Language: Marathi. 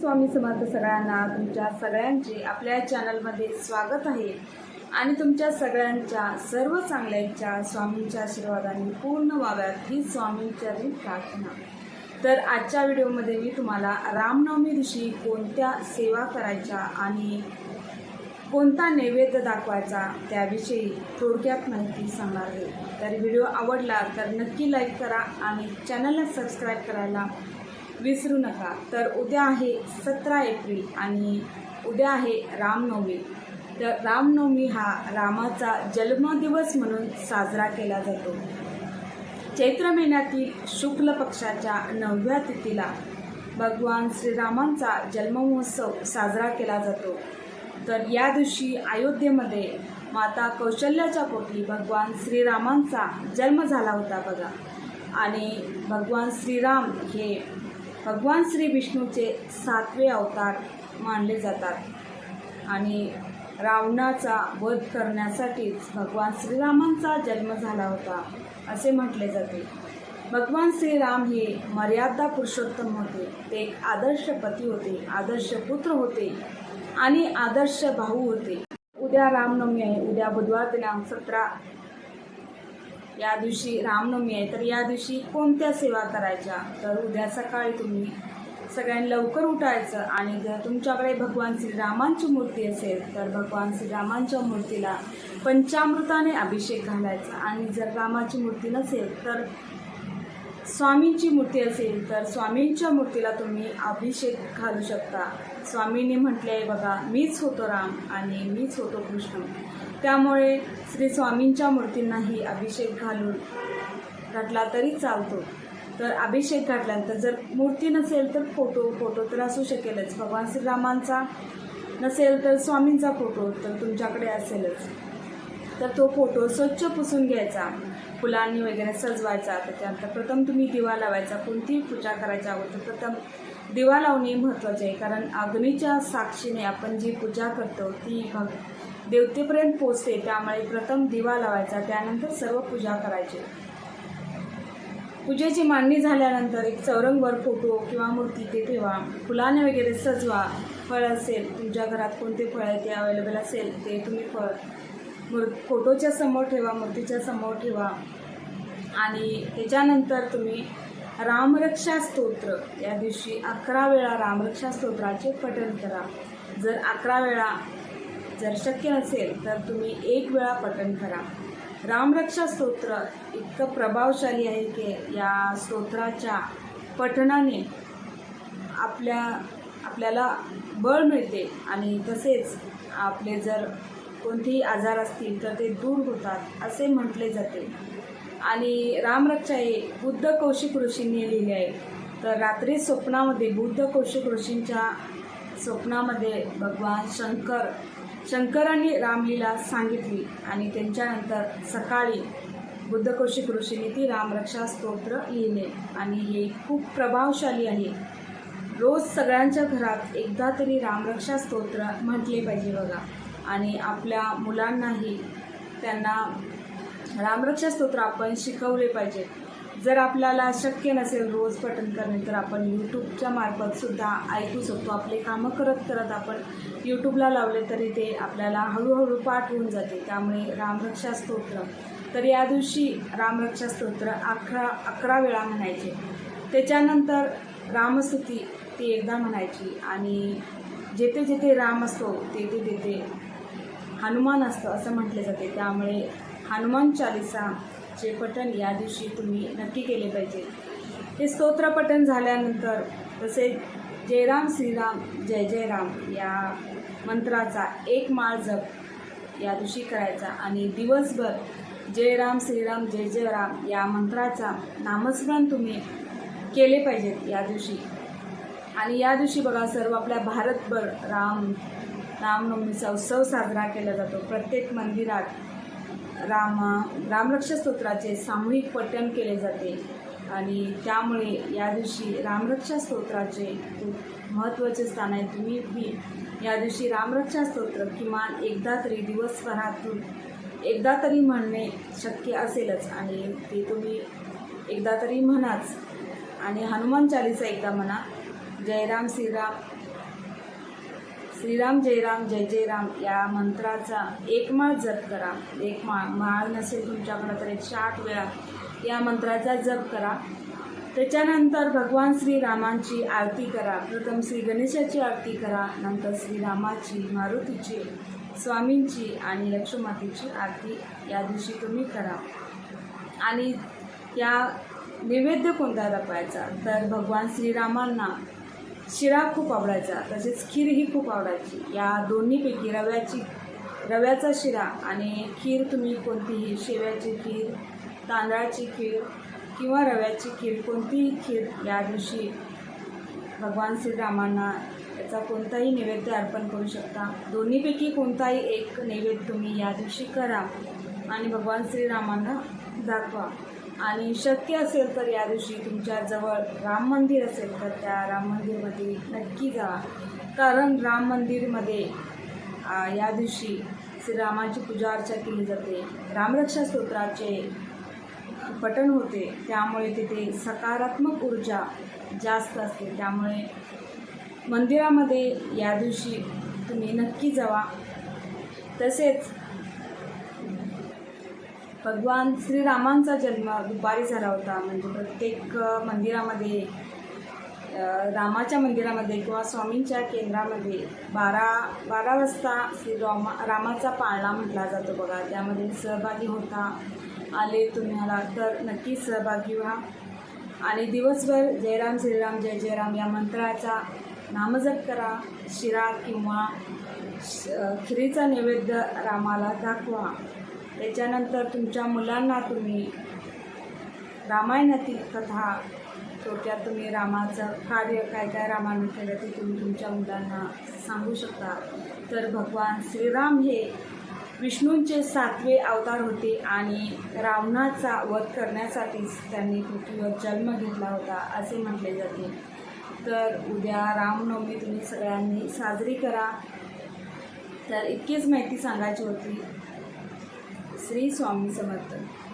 स्वामी समर्थ सगळ्यांना तुमच्या सगळ्यांचे आपल्या चॅनलमध्ये स्वागत आहे. आणि तुमच्या सगळ्यांच्या सर्व चांगल्या इच्छा स्वामींच्या आशीर्वादाने पूर्ण व्हाव्यात ही स्वामींच्या प्रार्थना. तर आजच्या व्हिडिओमध्ये मी तुम्हाला रामनवमी दिवशी कोणत्या सेवा करायच्या आणि कोणता नैवेद्य दाखवायचा त्याविषयी थोडक्यात माहिती सांगणार आहे. तर व्हिडिओ आवडला तर नक्की लाईक करा आणि चॅनलला सबस्क्राईब करायला विसरू नका. तर उद्या आहे सतरा एप्रिल आणि उद्या आहे रामनवमी. तर रामनवमी हा रामाचा जन्मदिवस म्हणून साजरा केला जातो. चैत्र महिन्यातील शुक्ल पक्षाच्या नवव्या तिथीला भगवान श्रीरामांचा जन्ममहोत्सव साजरा केला जातो. तर या दिवशी अयोध्येमध्ये माता कौशल्याच्या पोटी भगवान श्रीरामांचा जन्म झाला होता बघा. आणि भगवान श्रीराम हे भगवान श्री विष्णूचे सातवे अवतार मानले जातात. आणि रावणाचा वध करण्यासाठीच भगवान श्रीरामांचा जन्म झाला होता असे म्हटले जाते. भगवान श्रीराम हे मर्यादा पुरुषोत्तम होते. ते एक आदर्श पती होते आदर्श पुत्र होते आणि आदर्श भाऊ होते. उद्या रामनवमी आहे. उद्या बुधवार दिनांक सतरा या दिवशी रामनवमी आहे तर या दिवशी कोणत्या सेवा करायच्या? तर उद्या सकाळी तुम्ही सगळ्यांनी लवकर उठायचं आणि जर तुमच्याकडे भगवान श्रीरामांची मूर्ती असेल तर भगवान श्रीरामांच्या मूर्तीला पंचामृताने अभिषेक घालायचा. आणि जर रामाची मूर्ती नसेल तर स्वामींची मूर्ती असेल तर स्वामींच्या मूर्तीला तुम्ही अभिषेक घालू शकता. स्वामींनी म्हटले आहे बघा मीच होतो राम आणि मीच होतो कृष्ण. त्यामुळे श्री स्वामींच्या मूर्तींनाही अभिषेक घालून घातला तरी चालतो. तर अभिषेक घातल्यानंतर जर मूर्ती नसेल तर फोटो फोटो तर असू शकेलच. भगवान श्रीरामांचा नसेल तर स्वामींचा फोटो तर तुमच्याकडे असेलच. तर तो फोटो स्वच्छ पुसून घ्यायचा. फुलांनी वगैरे सजवायचा. त्याच्यानंतर प्रथम तुम्ही दिवा लावायचा. कोणतीही पूजा करायच्या अगोदर प्रथम दिवा लावणे महत्त्वाचे आहे. कारण अग्नीच्या साक्षीने आपण जी पूजा करतो ती भग देवतेपर्यंत पोचते त्यामुळे प्रथम दिवा लावायचा त्यानंतर सर्व पूजा करायची. पूजेची मांडणी झाल्यानंतर एक चौरंगवर फोटो किंवा मूर्ती ते ठेवा. फुलाने वगैरे सजवा. फळ असेल तुमच्या घरात कोणते फळ आहे ते अवेलेबल असेल ते तुम्ही फळ मूर फोटोच्या समोर ठेवा मूर्तीच्या समोर ठेवा. आणि त्याच्यानंतर तुम्ही रामरक्षा स्तोत्र या दिवशी अकरा वेळा रामरक्षा स्तोत्राचे पठण करा. जर अकरा वेळा जर शक्य नसेल तर तुम्ही एक वेळा पठण करा. रामरक्षा स्तोत्र इतकं प्रभावशाली आहे की या स्तोत्राच्या पठणाने आपल्या आपल्याला बळ मिळते आणि तसेच आपले जर कोणतेही आजार असतील तर ते दूर होतात असे म्हटले जाते. आणि रामरक्षा हे बुद्ध कौशिक ऋषींनी लिहिले आहे. तर रात्री स्वप्नामध्ये बुद्ध कौशिक ऋषींच्या स्वप्नामध्ये भगवान शंकर शंकरांनी रामलीला सांगितली आणि त्यांच्यानंतर सकाळी बुद्ध ऋषीने ती रामरक्षा स्तोत्र लिहिले. आणि हे खूप प्रभावशाली आहे. रोज सगळ्यांच्या घरात एकदा तरी रामरक्षा स्तोत्र म्हटले पाहिजे बघा. आणि आपल्या मुलांनाही त्यांना रामरक्षा स्तोत्र आपण शिकवले पाहिजे. जर आपल्याला शक्य नसेल रोज पठण करणे तर आपण यूट्यूबच्या मार्फत सुद्धा ऐकू शकतो. आपले कामं करत करत आपण यूट्यूबला लावले तरी ते आपल्याला हळूहळू पाठ होऊन जाते. त्यामुळे रामरक्षा स्तोत्र. तर या दिवशी रामरक्षा स्तोत्र अकरा अकरा वेळा म्हणायचे. त्याच्यानंतर रामस्तुती ती एकदा म्हणायची. आणि जेथे जेथे राम असतो तेथे तेथे हनुमान असतं असं म्हटले जाते. त्यामुळे हनुमान जे पठण या दिवशी तुम्ही नक्की केले पाहिजे. हे स्तोत्र पठण झाल्यानंतर तसेच जयराम श्रीराम जय जय राम या मंत्राचा एक माळ जप या दिवशी करायचा आणि दिवसभर जय राम श्रीराम जय जय राम या मंत्राचा नामस्मरण तुम्ही केले पाहिजेत या दिवशी. आणि या दिवशी बघा सर्व आपल्या भारतभर राम रामनवमीचा उत्सव साजरा केला जातो. प्रत्येक मंदिरात राम रामरक्षा स्तोत्राचे सामूहिक पठण केले जाते. आणि त्यामुळे या दिवशी रामरक्षा स्तोत्राचे खूप महत्त्वाचे स्थान आहे. तुम्ही बी या दिवशी रामरक्षा स्तोत्र किमान एकदा तरी दिवसभरातून एकदा तरी म्हणणे शक्य असेलच. आणि ते तुम्ही एकदा तरी म्हणाच. आणि हनुमान चालीसा एकदा म्हणा. जयराम श्रीराम. श्रीराम जय राम जय जय राम या मंत्राचा एक माळ जप करा. एक माळ माळ नसेल तुमच्याकडं तर एकशे आठ वेळा या मंत्राचा जप करा. त्याच्यानंतर भगवान श्रीरामांची आरती करा. प्रथम श्री गणेशाची आरती करा नंतर श्रीरामाची मारुतीची स्वामींची आणि लक्ष्मीमातेची आरती या दिवशी तुम्ही करा. आणि या नैवेद्य कोणता दाखवायचा तर भगवान श्रीरामांना शिरा खूप आवडायचा तसेच खीर ही खूप आवडायची. या दोन्हीपैकी रव्याची रव्याचा शिरा आणि खीर तुम्ही कोणतीही शेव्याची खीर तांदळाची खीर किंवा रव्याची खीर कोणतीही खीर या दिवशी भगवान श्रीरामांना याचा कोणताही नैवेद्य अर्पण करू शकता. दोन्हीपैकी कोणताही एक नैवेद्य तुम्ही या दिवशी करा आणि भगवान श्रीरामांना दाखवा. आणि शक्य असेल तर या दिवशी तुमच्याजवळ राम मंदिर असेल तर त्या राम मंदिरमध्ये नक्की जा. कारण राम मंदिरमध्ये या दिवशी श्रीरामाची पूजा अर्चा केली जाते. रामरक्षा स्तोत्राचे पठण होते. त्यामुळे तिथे सकारात्मक ऊर्जा जास्त असते. त्यामुळे मंदिरामध्ये या दिवशी तुम्ही नक्की जावा. तसेच भगवान श्रीरामांचा जन्म दुपारी झाला होता. म्हणजे प्रत्येक मंदिरामध्ये रामाच्या मंदिरामध्ये किंवा स्वामींच्या केंद्रामध्ये बारा बारा वाजता श्री रामा रामाचा पाळणा म्हटला जातो बघा. त्यामध्ये सहभागी होता आले तुम्हाला तर नक्की सहभागी व्हा. आणि दिवसभर जयराम श्रीराम जय जयराम या मंत्राचा नामजप करा. शिरा किंवा श- खिरीचा नैवेद्य रामाला दाखवा. त्याच्यानंतर तुमच्या मुलांना तुम्ही रामायणातील कथा थोडक्यात तुम्ही रामाचं कार्य काय काय रामानं केलं ते तुम्ही तुमच्या मुलांना सांगू शकता. तर भगवान श्रीराम हे विष्णूंचे सातवे अवतार होते आणि रावणाचा वध करण्यासाठीच त्यांनी पृथ्वीवर जन्म घेतला होता असे म्हटले जाते. तर उद्या रामनवमी तुम्ही सगळ्यांनी साजरी करा. तर इतकीच माहिती सांगायची होती. श्री स्वामी समर्थ.